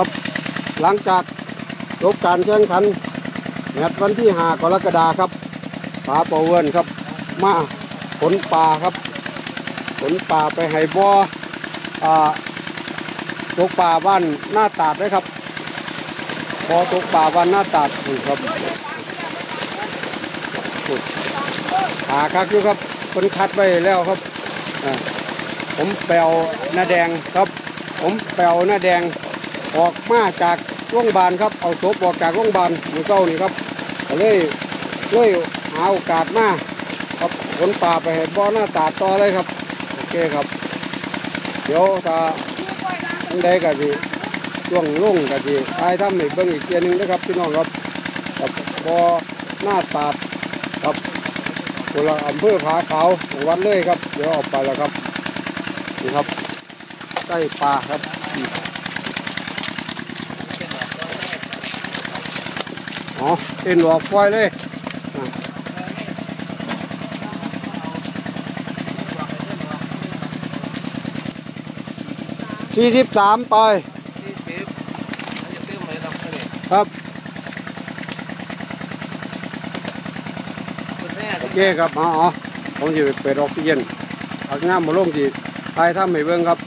ครับหลังจากจบการแข่งขันแมตช์วันที่หากรกฎาครับปลาปลาเวิร์นครับ มาขนปลาครับขนปลาไปให้บ่อตกปลาบ้านหน้าตาดด้วยครับบ่อตกปลาบ้านหน้าตาดนี่ครับปลาคักอยู่ครับคนคัดไว้แล้วครับผมแปลวหน้าแดงครับ ผมแปลวหน้าแดง ออกมาจากโรงพยาบาลครับ เอาศพออกจากโรงพยาบาลมือเก้านี่ครับเลยเลยหาโอกาสมาครับขนปลาไปให้บ่อหน้าตาต่อเลยครับ โอเคครับ เดี๋ยวถ้าอันใดก็สิช่วงลุ่งก็สิทายทำอีกเบิ่งอีกเทียหนึงนะครับพี่น้องครับกับบ่อหน้าตาครับคนละอำเภอผาขาวจังหวัดเลยครับ เดี๋ยวออกไปแล้วครับนี่ครับใกล้ปลาครับ อ๋อเอ็นหลอกไฟเลยสี่สิบสามไปครับ โอเคครับอ๋อผมจะไปเปิดออกซิเจนอักน้ำมาลงที่ทยถ้ำให้เบิ่งครับ